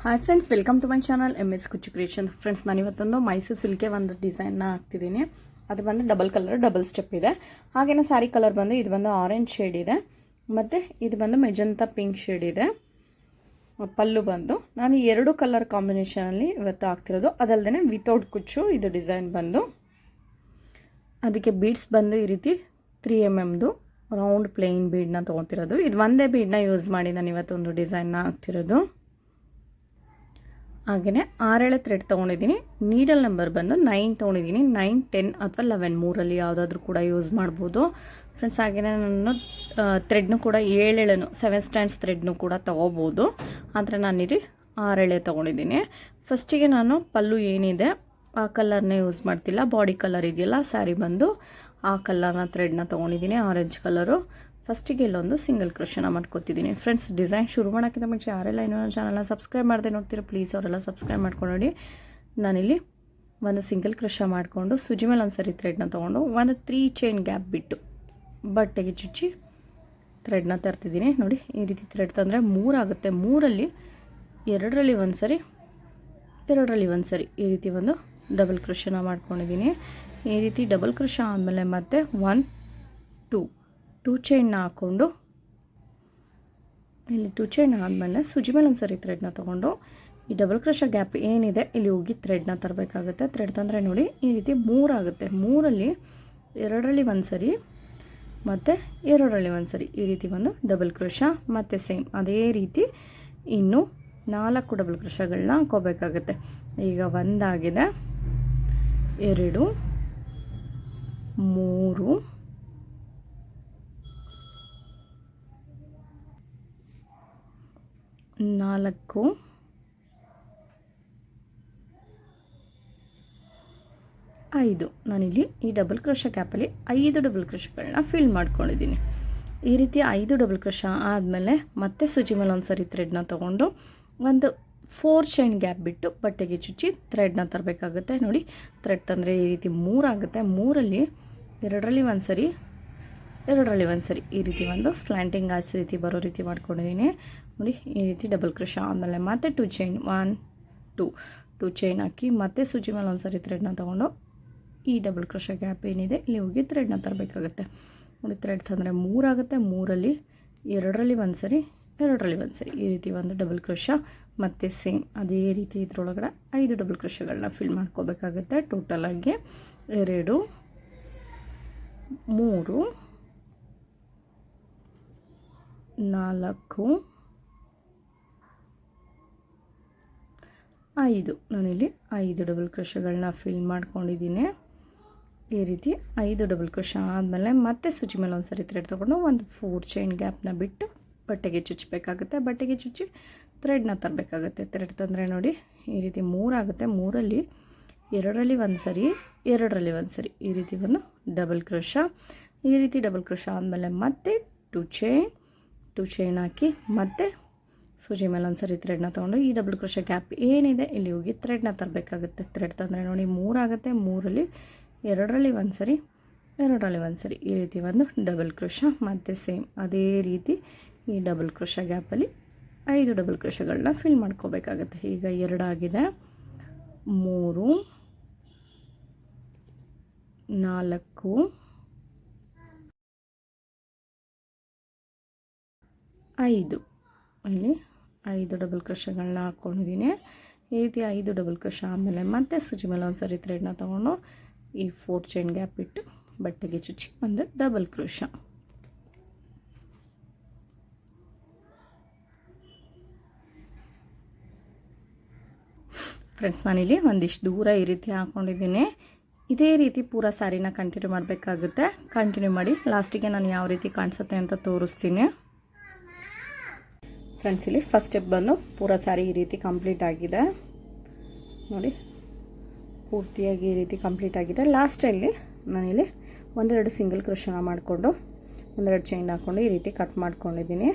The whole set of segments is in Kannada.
Hi friends welcome to my channel M S ಕುಚ್ಚು ಕ್ರಿಯೇಷನ್ ಫ್ರೆಂಡ್ಸ್ ನಾನು ಇವತ್ತೊಂದು ಮೈಸೂರು ಸಿಲ್ಕೆ ಒಂದು ಡಿಸೈನ್ನ ಹಾಕ್ತಿದ್ದೀನಿ. ಅದು ಬಂದು ಡಬಲ್ ಕಲರ್ ಡಬಲ್ ಸ್ಟೆಪ್ ಇದೆ. ಹಾಗೆಯೇ ಸ್ಯಾರಿ ಕಲರ್ ಬಂದು, ಇದು ಬಂದು ಆರೆಂಜ್ ಶೇಡ್ ಇದೆ. ಮತ್ತು ಇದು ಬಂದು ಮೆಜಂತ ಪಿಂಕ್ ಶೇಡ್ ಇದೆ. ಪಲ್ಲು ಬಂದು, ನಾನು ಎರಡು ಕಲರ್ ಕಾಂಬಿನೇಷನಲ್ಲಿ ಇವತ್ತು ಹಾಕ್ತಿರೋದು. ಅದಲ್ಲದೆ ವಿತೌಟ್ ಕುಚ್ಚು ಇದು ಡಿಸೈನ್ ಬಂದು. ಅದಕ್ಕೆ ಬೀಡ್ಸ್ ಬಂದು ಈ ರೀತಿ ತ್ರೀ ಎಂ ಎಮ್ದು ರೌಂಡ್ ಪ್ಲೇನ್ ಬೀಡನ್ನ ತೊಗೊತಿರೋದು. ಇದು ಒಂದೇ ಬೀಡ್ನ ಯೂಸ್ ಮಾಡಿ ನಾನು ಇವತ್ತೊಂದು ಡಿಸೈನ್ನ ಹಾಕ್ತಿರೋದು. ಹಾಗೆಯೇ ಆರೇಳೆ ಥ್ರೆಡ್ ತೊಗೊಂಡಿದ್ದೀನಿ. ನೀಡಲ್ ನಂಬರ್ ಬಂದು ನೈನ್ ತೊಗೊಂಡಿದ್ದೀನಿ. ನೈನ್, ಟೆನ್ ಅಥವಾ ಲೆವೆನ್ ಮೂರಲ್ಲಿ ಯಾವುದಾದ್ರೂ ಕೂಡ ಯೂಸ್ ಮಾಡ್ಬೋದು. ಫ್ರೆಂಡ್ಸ್ ಹಾಗೆಯೇ ನಾನು ಥ್ರೆಡ್ನು ಕೂಡ ಏಳೇಳನು ಸೆವೆನ್ ಸ್ಟ್ಯಾಂಡ್ಸ್ ಥ್ರೆಡ್ನು ಕೂಡ ತೊಗೋಬೋದು. ಆದರೆ ನಾನಿರಿ ಆರೇಳೆ ತೊಗೊಂಡಿದ್ದೀನಿ. ಫಸ್ಟಿಗೆ ನಾನು ಪಲ್ಲು ಏನಿದೆ ಆ ಕಲರ್ನೇ ಯೂಸ್ ಮಾಡ್ತಿಲ್ಲ. ಬಾಡಿ ಕಲರ್ ಇದೆಯಲ್ಲ ಸ್ಯಾರಿ ಬಂದು ಆ ಕಲರ್ನ ಥ್ರೆಡ್ನ ತೊಗೊಂಡಿದ್ದೀನಿ, ಆರೆಂಜ್ ಕಲರು. ಫಸ್ಟಿಗೆ ಇಲ್ಲೊಂದು ಸಿಂಗಲ್ ಕ್ರೋಶನ ಮಾಡ್ಕೊತಿದ್ದೀನಿ. ಫ್ರೆಂಡ್ಸ್ ಡಿಸೈನ್ ಶುರು ಮಾಡೋಕ್ಕಿಂತ ಮುಂಚೆ ಯಾರೆಲ್ಲ ಇನ್ನೂ ಚಾನಲ್ನ ಸಬ್ಸ್ಕ್ರೈಬ್ ಮಾಡದೆ ನೋಡ್ತೀರ ಪ್ಲೀಸ್ ಅವರೆಲ್ಲ ಸಬ್ಸ್ಕ್ರೈಬ್ ಮಾಡ್ಕೊಂಡು ನೋಡಿ ನಾನಿಲ್ಲಿ ಒಂದು ಸಿಂಗಲ್ ಕ್ರೋಶ ಮಾಡಿಕೊಂಡು ಸುಜಿ ಮೇಲೆ ಒಂದು ಸರಿ ಥ್ರೆಡ್ನ ತೊಗೊಂಡು ಒಂದು ತ್ರೀ ಚೈನ್ ಗ್ಯಾಪ್ ಬಿಟ್ಟು ಬಟ್ಟೆಗೆ ಚುಚ್ಚಿ ಥ್ರೆಡ್ನ ತರ್ತಿದ್ದೀನಿ. ನೋಡಿ, ಈ ರೀತಿ ಥ್ರೆಡ್ ತಂದರೆ ಮೂರಾಗುತ್ತೆ ಮೂರಲ್ಲಿ ಎರಡರಲ್ಲಿ ಒಂದು ಸರಿ ಎರಡರಲ್ಲಿ ಒಂದು ಸರಿ ಈ ರೀತಿ ಒಂದು ಡಬಲ್ ಕ್ರೋಶನ ಮಾಡ್ಕೊಂಡಿದ್ದೀನಿ. ಈ ರೀತಿ ಡಬಲ್ ಕ್ರೋಶ ಆದಮೇಲೆ ಮತ್ತೆ ಒನ್ ಟೂ ಟೂ ಚೈನ್ನ ಹಾಕ್ಕೊಂಡು, ಇಲ್ಲಿ ಟೂ ಚೈನ್ ಆದಮೇಲೆ ಸುಜಿ ಮೇಲೆ ಒಂದು ಸರಿ ಥ್ರೆಡ್ನ ತೊಗೊಂಡು, ಈ ಡಬಲ್ ಕ್ರಶ ಗ್ಯಾಪ್ ಏನಿದೆ, ಇಲ್ಲಿ ಹೋಗಿ ಥ್ರೆಡ್ನ ತರಬೇಕಾಗುತ್ತೆ. ಥ್ರೆಡ್ ತಂದರೆ ನೋಡಿ, ಈ ರೀತಿ ಮೂರಾಗುತ್ತೆ ಮೂರಲ್ಲಿ ಎರಡರಲ್ಲಿ ಒಂದು ಸರಿ, ಮತ್ತು ಎರಡರಲ್ಲಿ ಒಂದು ಸರಿ, ಈ ರೀತಿ ಒಂದು ಡಬಲ್ ಕ್ರಶ ಮತ್ತು ಸೇಮ್ ಅದೇ ರೀತಿ ಇನ್ನು ನಾಲ್ಕು ಡಬಲ್ ಕ್ರಷಗಳನ್ನ ಹಾಕೋಬೇಕಾಗುತ್ತೆ. ಈಗ ಒಂದಾಗಿದೆ, ಎರಡು, ಮೂರು ನಾಲ್ಕು. ಐದು. ನಾನಿಲ್ಲಿ ಈ ಡಬಲ್ ಕ್ರೋಶ ಕ್ಯಾಪಲ್ಲಿ ಐದು ಡಬಲ್ ಕ್ರೋಶಗಳನ್ನ ಫಿಲ್ ಮಾಡ್ಕೊಂಡಿದ್ದೀನಿ. ಈ ರೀತಿ ಐದು ಡಬಲ್ ಕ್ರೋಶ ಆದಮೇಲೆ ಮತ್ತೆ ಸೂಜಿ ಮೇಲೆ ಒಂದು ಸರಿ ಥ್ರೆಡ್ನ ತೊಗೊಂಡು ಒಂದು ಫೋರ್ ಚೈನ್ ಗ್ಯಾಪ್ ಬಿಟ್ಟು ಬಟ್ಟೆಗೆ ಚುಚ್ಚಿ ಥ್ರೆಡ್ನ ತರಬೇಕಾಗುತ್ತೆ. ನೋಡಿ ಥ್ರೆಡ್ ತಂದರೆ ಈ ರೀತಿ ಮೂರಾಗುತ್ತೆ ಮೂರಲ್ಲಿ, ಎರಡರಲ್ಲಿ ಒಂದು ಸರಿ ಎರಡರಲ್ಲಿ ಒಂದು ಸರಿ ಈ ರೀತಿ ಒಂದು ಸ್ಲ್ಯಾಂಟಿಂಗ್ ಆಚೆ ರೀತಿ ಬರೋ ರೀತಿ ಮಾಡ್ಕೊಂಡಿದ್ದೀನಿ. ನೋಡಿ, ಈ ರೀತಿ ಡಬಲ್ ಕ್ರಶ ಆಮೇಲೆ ಮತ್ತೆ two chain one two two chain ಹಾಕಿ ಮತ್ತೆ ಸೂಜಿ ಮೇಲೆ ಒಂದು ಸರಿ ಥ್ರೆಡ್ನ ತೊಗೊಂಡು ಈ ಡಬಲ್ ಕ್ರಶ ಗ್ಯಾಪ್ ಏನಿದೆ, ಇಲ್ಲಿ ಹೋಗಿ ಥ್ರೆಡ್ನ ತರಬೇಕಾಗುತ್ತೆ. ನೋಡಿ ಥ್ರೆಡ್ ತಂದರೆ ಮೂರಾಗುತ್ತೆ ಮೂರಲ್ಲಿ ಎರಡರಲ್ಲಿ ಒಂದು ಸರಿ ಎರಡರಲ್ಲಿ ಒಂದು ಸರಿ ಈ ರೀತಿ ಒಂದು ಡಬಲ್ ಕ್ರಶ ಮತ್ತು ಸೇಮ್ ಅದೇ ರೀತಿ ಇದ್ರೊಳಗಡೆ ಐದು ಡಬಲ್ ಕ್ರಶಗಳನ್ನ ಫಿಲ್ ಮಾಡ್ಕೋಬೇಕಾಗುತ್ತೆ ಟೋಟಲಾಗಿ ಎರಡು, ಮೂರು ನಾಲ್ಕು. ಐದು. ನಾನಿಲ್ಲಿ ಐದು ಡಬಲ್ ಕ್ರಶಗಳನ್ನ ಫಿಲ್ ಮಾಡ್ಕೊಂಡಿದ್ದೀನಿ. ಈ ರೀತಿ ಐದು ಡಬಲ್ ಕ್ರಶ ಆದಮೇಲೆ ಮತ್ತೆ ಸುಜಿ ಮೇಲೆ ಒಂದು ಸರಿ ಥ್ರೆಡ್ ತೊಗೊಂಡು ಒಂದು ಫೋರ್ ಚೈನ್ ಗ್ಯಾಪ್ನ ಬಿಟ್ಟು ಬಟ್ಟೆಗೆ ಚುಚ್ಚಬೇಕಾಗುತ್ತೆ ಬಟ್ಟೆಗೆ ಚುಚ್ಚಿ ಥ್ರೆಡ್ನ ತರಬೇಕಾಗುತ್ತೆ. ಥ್ರೆಡ್ ತಂದರೆ ನೋಡಿ ಈ ರೀತಿ ಮೂರಾಗುತ್ತೆ ಮೂರಲ್ಲಿ ಎರಡರಲ್ಲಿ ಒಂದು ಸರಿ ಎರಡರಲ್ಲಿ ಒಂದು ಸರಿ ಈ ರೀತಿ ಒಂದು ಡಬಲ್ ಕ್ರಶ ಈ ರೀತಿ ಡಬಲ್ ಕ್ರಶ ಆದಮೇಲೆ ಮತ್ತೆ ಟು ಚೈನ್ ಟು ಚೈನ್ ಹಾಕಿ ಮತ್ತೆ ಸೂಜಿ ಮೇಲೆ ಒಂದು ಸರಿ ಥ್ರೆಡ್ನ ತೊಗೊಂಡು ಈ ಡಬಲ್ ಕ್ರೋಶ ಗ್ಯಾಪ್ ಏನಿದೆ ಇಲ್ಲಿ ಹೋಗಿ ಥ್ರೆಡ್ನ ತರಬೇಕಾಗುತ್ತೆ. ಥ್ರೆಡ್ ತಂದರೆ ನೋಡಿ ಮೂರಾಗುತ್ತೆ ಮೂರಲ್ಲಿ ಎರಡರಲ್ಲಿ ಒಂದು ಸರಿ, ಎರಡರಲ್ಲಿ ಒಂದು ಸರಿ ಈ ರೀತಿ ಒಂದು ಡಬಲ್ ಕ್ರೋಶ ಮತ್ತು ಸೇಮ್ ಅದೇ ರೀತಿ ಈ ಡಬಲ್ ಕ್ರೋಶ ಗ್ಯಾಪಲ್ಲಿ ಐದು ಡಬಲ್ ಕ್ರೋಶಗಳನ್ನ ಫಿಲ್ ಮಾಡ್ಕೋಬೇಕಾಗತ್ತೆ. ಈಗ ಎರಡಾಗಿದೆ ಮೂರು, ನಾಲ್ಕು ಐದು. ಇಲ್ಲಿ ಐದು ಡಬಲ್ ಕ್ರಷಗಳನ್ನ ಹಾಕ್ಕೊಂಡಿದ್ದೀನಿ ಈ ರೀತಿ ಐದು ಡಬಲ್ ಕ್ರಷ ಆದಮೇಲೆ ಮತ್ತೆ ಸುಜಿ ಮೇಲೆ ಒಂದು ಸರಿ ಥ್ರೆಡ್ನ ತೊಗೊಂಡು ಈ ಫೋರ್ ಚೈನ್ ಗ್ಯಾಪ್ ಇಟ್ಟು ಬಟ್ಟೆಗೆ ಚುಚ್ಚಿ ಒಂದು ಡಬಲ್ ಕ್ರೋಶ ಫ್ರೆಂಡ್ಸ್ ನಾನಿಲ್ಲಿ ಒಂದಿಷ್ಟು ದೂರ ಈ ರೀತಿ ಹಾಕ್ಕೊಂಡಿದ್ದೀನಿ ಇದೇ ರೀತಿ ಪೂರ ಸ್ಯಾರಿನ ಕಂಟಿನ್ಯೂ ಮಾಡಬೇಕಾಗುತ್ತೆ. ಕಂಟಿನ್ಯೂ ಮಾಡಿ ಲಾಸ್ಟಿಗೆ ನಾನು ಯಾವ ರೀತಿ ಕಾಣಿಸುತ್ತೆ ಅಂತ ತೋರಿಸ್ತೀನಿ. ಫ್ರೆಂಡ್ಸ್ ಇಲ್ಲಿ ಫಸ್ಟ್ ಸ್ಟೆಪ್ ಬಂದು ಪೂರ ಸ್ಯಾರಿ ಈ ರೀತಿ ಕಂಪ್ಲೀಟ್ ಆಗಿದೆ. ನೋಡಿ, ಪೂರ್ತಿಯಾಗಿ ಈ ರೀತಿ ಕಂಪ್ಲೀಟ್ ಆಗಿದೆ. ಲಾಸ್ಟಲ್ಲಿ ನಾನಿಲ್ಲಿ ಒಂದೆರಡು ಸಿಂಗಲ್ ಕ್ರೋಶನ ಮಾಡಿಕೊಂಡು, ಒಂದೆರಡು ಚೈನ್ ಹಾಕ್ಕೊಂಡು ಈ ರೀತಿ ಕಟ್ ಮಾಡ್ಕೊಂಡಿದ್ದೀನಿ.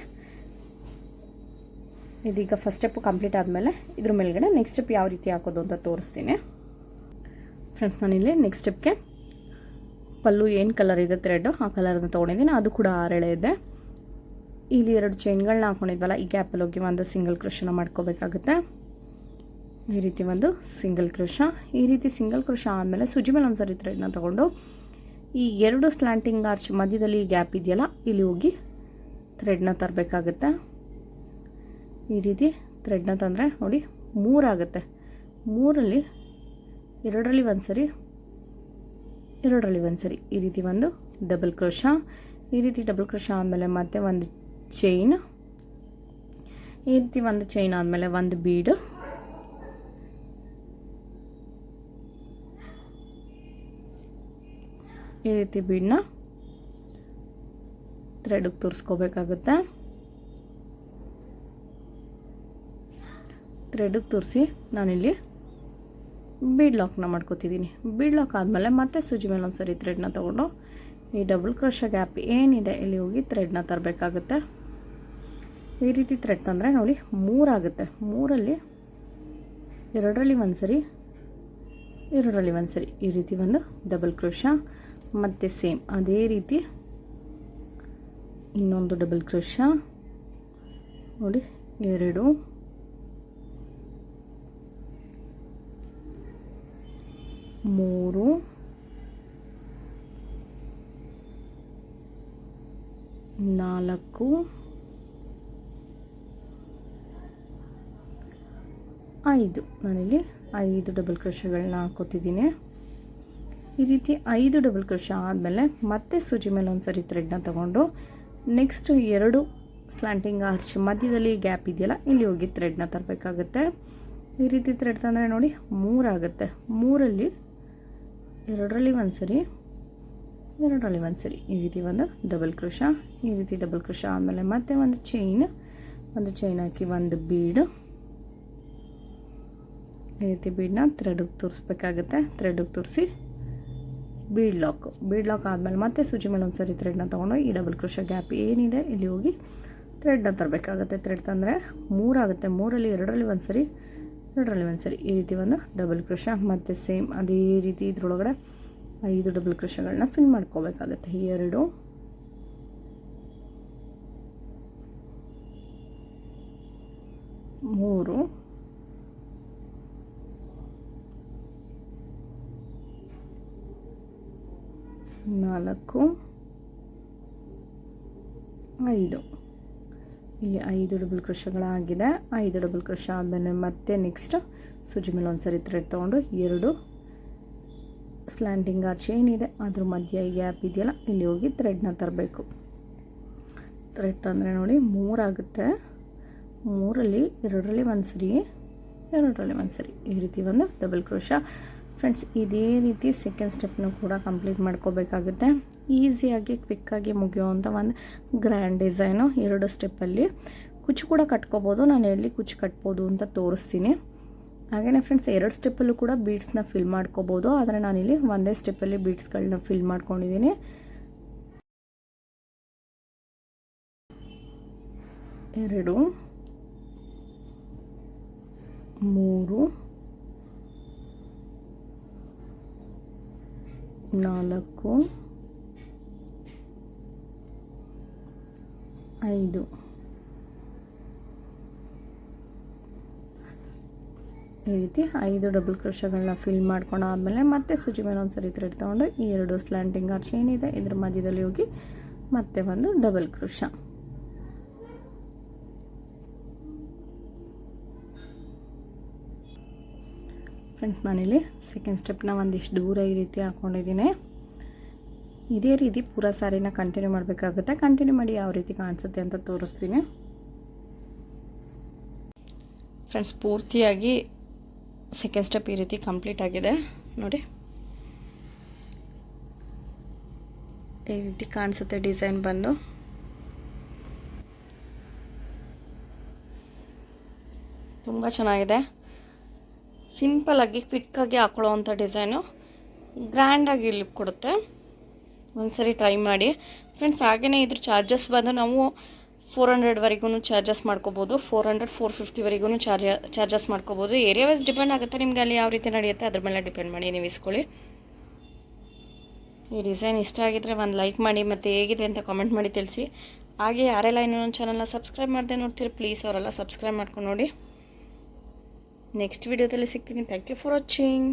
ಇದೀಗ ಫಸ್ಟ್ ಸ್ಟೆಪ್ ಕಂಪ್ಲೀಟ್ ಆದಮೇಲೆ ಇದ್ರ ಮೇಲ್ಗಡೆ ನೆಕ್ಸ್ಟ್ ಸ್ಟೆಪ್ ಯಾವ ರೀತಿ ಹಾಕೋದು ಅಂತ ತೋರಿಸ್ತೀನಿ. ಫ್ರೆಂಡ್ಸ್ ನಾನಿಲ್ಲಿ ನೆಕ್ಸ್ಟ್ ಸ್ಟೆಪ್ಗೆ ಪಲ್ಲು ಏನು ಕಲರ್ ಇದೆ ಥ್ರೆಡ್ಡು ಆ ಕಲರನ್ನು ತೊಗೊಂಡಿದ್ದೀನಿ. ಅದು ಕೂಡ ಆರೇಳೆ ಇದೆ. ಇಲ್ಲಿ ಎರಡು ಚೈನ್ಗಳನ್ನ ಹಾಕೊಂಡಿದ್ವಲ್ಲ ಈ ಗ್ಯಾಪಲ್ಲಿ ಹೋಗಿ ಒಂದು ಸಿಂಗಲ್ ಕ್ರೋಶನ ಮಾಡ್ಕೋಬೇಕಾಗುತ್ತೆ. ಈ ರೀತಿ ಒಂದು ಸಿಂಗಲ್ ಕ್ರೋಶ. ಈ ರೀತಿ ಸಿಂಗಲ್ ಕ್ರೋಶ ಆದಮೇಲೆ ಸುಜಿ ಮೇಲೆ ಒಂದ್ಸರಿ ಥ್ರೆಡ್ನ ತೊಗೊಂಡು, ಈ ಎರಡು ಸ್ಲ್ಯಾಂಟಿಂಗ್ ಆರ್ಚ್ ಮಧ್ಯದಲ್ಲಿ ಗ್ಯಾಪ್ ಇದೆಯಲ್ಲ, ಇಲ್ಲಿ ಹೋಗಿ ಥ್ರೆಡ್ನ ತರಬೇಕಾಗುತ್ತೆ. ಈ ರೀತಿ ಥ್ರೆಡ್ನ ತಂದರೆ ನೋಡಿ ಮೂರಾಗುತ್ತೆ ಮೂರಲ್ಲಿ ಎರಡರಲ್ಲಿ ಒಂದು ಸರಿ, ಎರಡರಲ್ಲಿ ಒಂದು ಸರಿ ಈ ರೀತಿ ಒಂದು ಡಬಲ್ ಕ್ರೋಶ. ಈ ರೀತಿ ಡಬಲ್ ಕ್ರೋಶ ಆದಮೇಲೆ ಮತ್ತೆ ಒಂದು ಚೈನ್ ಈ ರೀತಿ ಒಂದು ಚೈನ್ ಆದಮೇಲೆ ಒಂದು ಬೀಡು ಈ ರೀತಿ ಬೀಡನ್ನ ಥ್ರೆಡ್ಗೆ ತೋರಿಸ್ಕೋಬೇಕಾಗುತ್ತೆ. ಥ್ರೆಡ್ಗೆ ತೋರಿಸಿ ನಾನಿಲ್ಲಿ ಬೀಡ್ ಲಾಕ್ನ ಮಾಡ್ಕೋತಿದ್ದೀನಿ ಬೀಡ್ ಲಾಕ್ ಆದಮೇಲೆ ಮತ್ತೆ ಸೂಜಿ ಮೇಲೆ ಒಂದು ಸರಿ ಥ್ರೆಡ್ನ ತೊಗೊಂಡು ಈ ಡಬಲ್ ಕ್ರೋಶ ಗ್ಯಾಪ್ ಏನಿದೆ ಇಲ್ಲಿ ಹೋಗಿ ಥ್ರೆಡ್ನ ತರಬೇಕಾಗುತ್ತೆ. ಈ ರೀತಿ ಥ್ರೆಡ್ ತಂದರೆ ನೋಡಿ ಮೂರಾಗುತ್ತೆ ಮೂರಲ್ಲಿ ಎರಡರಲ್ಲಿ ಒಂದು ಸರಿ, ಎರಡರಲ್ಲಿ ಒಂದು ಸರಿ ಈ ರೀತಿ ಒಂದು ಡಬಲ್ ಕ್ರೋಶ ಮತ್ತು ಸೇಮ್ ಅದೇ ರೀತಿ ಇನ್ನೊಂದು ಡಬಲ್ ಕ್ರೋಶ ನೋಡಿ, ಎರಡು. ಮೂರು. ನಾಲ್ಕು. ಐದು. ನಾನಿಲ್ಲಿ ಐದು ಡಬಲ್ ಕ್ರೋಶಗಳನ್ನ ಹಾಕೋತಿದ್ದೀನಿ ಈ ರೀತಿ ಐದು ಡಬಲ್ ಕ್ರೋಶ ಆದಮೇಲೆ ಮತ್ತೆ ಸೂಜಿ ಮೇಲೆ ಒಂದು ಸರಿ ಥ್ರೆಡ್ನ ತೊಗೊಂಡು ನೆಕ್ಸ್ಟ್ ಎರಡು ಸ್ಲ್ಯಾಂಟಿಂಗ್ ಆರ್ಚ್ ಮಧ್ಯದಲ್ಲಿ ಗ್ಯಾಪ್ ಇದೆಯಲ್ಲ, ಇಲ್ಲಿ ಹೋಗಿ ಥ್ರೆಡ್ನ ತರಬೇಕಾಗುತ್ತೆ. ಈ ರೀತಿ ಥ್ರೆಡ್ ತಂದರೆ ನೋಡಿ ಮೂರಾಗುತ್ತೆ ಮೂರಲ್ಲಿ ಎರಡರಲ್ಲಿ ಒಂದು ಸರಿ ಎರಡರಲ್ಲಿ ಒಂದು ಸರಿ ಈ ರೀತಿ ಒಂದು ಡಬಲ್ ಕ್ರೋಶ ಈ ರೀತಿ ಡಬಲ್ ಕ್ರೋಶ ಆದಮೇಲೆ ಮತ್ತೆ ಒಂದು ಚೈನ್ ಒಂದು ಚೈನ್ ಹಾಕಿ ಒಂದು ಬೀಡು ಈ ರೀತಿ ಬೀಡನ್ನ ಥ್ರೆಡ್ಗೆ ತೋರಿಸ್ಬೇಕಾಗುತ್ತೆ. ಥ್ರೆಡ್ಗೆ ತೋರಿಸಿ ಬೀಡ್ ಲಾಕ್. ಬೀಡ್ ಲಾಕ್ ಆದಮೇಲೆ ಮತ್ತೆ ಸೂಜಿ ಮೇಲೆ ಒಂದು ಸರಿ ಥ್ರೆಡ್ನ ತೊಗೊಂಡು ಈ ಡಬಲ್ ಕ್ರೋಶ ಗ್ಯಾಪ್ ಏನಿದೆ ಇಲ್ಲಿ ಹೋಗಿ ಥ್ರೆಡ್ನ ತರಬೇಕಾಗುತ್ತೆ. ಥ್ರೆಡ್ ತಂದರೆ ಮೂರಾಗುತ್ತೆ ಮೂರಲ್ಲಿ ಎರಡರಲ್ಲಿ ಒಂದು ಸರಿ ಎರಡರಲ್ಲಿ ಒಂದು ಸರಿ ಈ ರೀತಿ ಒಂದು ಡಬಲ್ ಕ್ರೋಶ ಮತ್ತು ಸೇಮ್ ಅದೇ ರೀತಿ ಇದ್ರೊಳಗಡೆ ಐದು ಡಬಲ್ ಕ್ರೋಶಗಳನ್ನ ಫಿಲ್ ಮಾಡ್ಕೋಬೇಕಾಗತ್ತೆ. ಎರಡು ಮೂರು ನಾಲ್ಕು, ಐದು. ಇಲ್ಲಿ ಐದು ಡಬಲ್ ಕ್ರೋಶಗಳಾಗಿದೆ ಐದು ಡಬಲ್ ಕೃಷ ಆದಮೇಲೆ ಮತ್ತೆ ನೆಕ್ಸ್ಟ್ ಸೂಜಿ ಮೇಲೆ ಒಂದು ಸರಿ ಥ್ರೆಡ್ ತೊಗೊಂಡು ಎರಡು ಸ್ಲ್ಯಾಂಡಿಂಗ್ ಆರ್ಚ್ ಏನಿದೆ ಅದ್ರ ಮಧ್ಯ ಗ್ಯಾಪ್ ಇದೆಯಲ್ಲ, ಇಲ್ಲಿ ಹೋಗಿ ಥ್ರೆಡ್ನ ತರಬೇಕು. ಥ್ರೆಡ್ ತಂದರೆ ನೋಡಿ ಮೂರಾಗುತ್ತೆ ಮೂರಲ್ಲಿ ಎರಡರಲ್ಲಿ ಒಂದು ಸರಿ ಎರಡರಲ್ಲಿ ಒಂದು ಸರಿ ಈ ರೀತಿ ಒಂದು ಡಬಲ್ ಕ್ರೋಶ ಫ್ರೆಂಡ್ಸ್ ಇದೇ ರೀತಿ ಸೆಕೆಂಡ್ ಸ್ಟೆಪ್ನ ಕೂಡ ಕಂಪ್ಲೀಟ್ ಮಾಡ್ಕೋಬೇಕಾಗುತ್ತೆ. ಈಸಿಯಾಗಿ ಕ್ವಿಕ್ಕಾಗಿ ಮುಗಿಯೋವಂಥ ಒಂದು ಗ್ರ್ಯಾಂಡ್ ಡಿಸೈನು ಎರಡು ಸ್ಟೆಪ್ಪಲ್ಲಿ ಕುಚ್ಚು ಕೂಡ ಕಟ್ಕೋಬೋದು, ನಾನು ಎಲ್ಲಿ ಕುಚ್ಚು ಕಟ್ಬೋದು ಅಂತ ತೋರಿಸ್ತೀನಿ. ಹಾಗೆಯೇ ಫ್ರೆಂಡ್ಸ್ ಎರಡು ಸ್ಟೆಪ್ಪಲ್ಲೂ ಕೂಡ ಬೀಡ್ಸ್ನ ಫಿಲ್ ಮಾಡ್ಕೋಬೋದು. ಆದರೆ ನಾನಿಲ್ಲಿ ಒಂದೇ ಸ್ಟೆಪ್ಪಲ್ಲಿ ಬೀಡ್ಸ್ಗಳನ್ನ ಫಿಲ್ ಮಾಡ್ಕೊಂಡಿದ್ದೀನಿ ಎರಡು, ಮೂರು ನಾಲ್ಕು, ಐದು. ಈ ರೀತಿ ಐದು ಡಬಲ್ ಕ್ರಷಗಳನ್ನ ಫಿಲ್ ಮಾಡ್ಕೊಂಡು ಆದಮೇಲೆ ಮತ್ತೆ ಸುಜಿ ಮೇಲೆ ಒಂದು ಸರಿ ತೊಗೊಂಡು ಈ ಎರಡು ಸ್ಲ್ಯಾಂಟಿಂಗ್ ಆರ್ಚ್ ಏನಿದೆ, ಇದ್ರ ಮಧ್ಯದಲ್ಲಿ ಹೋಗಿ ಮತ್ತೆ ಒಂದು ಡಬಲ್ ಕ್ರೋಶ ಫ್ರೆಂಡ್ಸ್ ನಾನಿಲ್ಲಿ ಸೆಕೆಂಡ್ ಸ್ಟೆಪ್ನ ಒಂದಿಷ್ಟು ದೂರ ಈ ರೀತಿ ಹಾಕ್ಕೊಂಡಿದ್ದೀನಿ ಇದೇ ರೀತಿ ಪೂರ ಸಾರಿನ ಕಂಟಿನ್ಯೂ ಮಾಡಬೇಕಾಗುತ್ತೆ. ಕಂಟಿನ್ಯೂ ಮಾಡಿ ಯಾವ ರೀತಿ ಕಾಣಿಸುತ್ತೆ ಅಂತ ತೋರಿಸ್ತೀನಿ. ಫ್ರೆಂಡ್ಸ್ ಪೂರ್ತಿಯಾಗಿ ಸೆಕೆಂಡ್ ಸ್ಟೆಪ್ ಈ ರೀತಿ ಕಂಪ್ಲೀಟ್ ಆಗಿದೆ. ನೋಡಿ. ಈ ರೀತಿ ಕಾಣಿಸುತ್ತೆ ಡಿಸೈನ್ ಬಂದು. ತುಂಬ ಚೆನ್ನಾಗಿದೆ. ಸಿಂಪಲಾಗಿ ಕ್ವಿಕ್ಕಾಗಿ ಹಾಕೊಳ್ಳೋವಂಥ ಡಿಸೈನು ಗ್ರ್ಯಾಂಡಾಗಿ ಇಲ್ಲಿ ಕೊಡುತ್ತೆ. ಒಂದ್ಸರಿ ಟ್ರೈ ಮಾಡಿ. ಫ್ರೆಂಡ್ಸ್ ಹಾಗೆಯೇ ಇದ್ರ ಚಾರ್ಜಸ್ ಬಂದು ನಾವು ಫೋರ್ ಹಂಡ್ರೆಡ್ವರೆಗೂ ಚಾರ್ಜಸ್ ಮಾಡ್ಕೋಬೋದು. ಫೋರ್ ಹಂಡ್ರೆಡ್ ಫೋರ್ ಫಿಫ್ಟಿವರೆಗೂ ಚಾರ್ಜ ಚಾರ್ಜಸ್ ಮಾಡ್ಕೋಬೋದು. ಏರಿಯಾ ವೈಸ್ ಡಿಪೆಂಡ್ ಆಗುತ್ತೆ ನಿಮಗೆ ಅಲ್ಲಿ ಯಾವ ರೀತಿ ನಡೆಯುತ್ತೆ, ಅದ್ರ ಮೇಲೆ ಡಿಪೆಂಡ್ ಮಾಡಿ ನೀವು ಇಸ್ಕೊಳ್ಳಿ. ಈ ಡಿಸೈನ್ ಇಷ್ಟ ಆಗಿದ್ರೆ ಒಂದು ಲೈಕ್ ಮಾಡಿ, ಮತ್ತು ಹೇಗಿದೆ ಅಂತ ಕಾಮೆಂಟ್ ಮಾಡಿ ತಿಳಿಸಿ. ಹಾಗೆ ಯಾರೆಲ್ಲ ಇನ್ನೊಂದು ಚಾನಲ್ನ ಸಬ್ಸ್ಕ್ರೈಬ್ ಮಾಡಿದೆ ನೋಡ್ತೀರಿ ಪ್ಲೀಸ್ ಅವರೆಲ್ಲ ಸಬ್ಸ್ಕ್ರೈಬ್ ಮಾಡ್ಕೊಂಡು ನೋಡಿ. ನೆಕ್ಸ್ಟ್ ವಿಡಿಯೋದಲ್ಲಿ ಸಿಗ್ತೀನಿ. Thank you for watching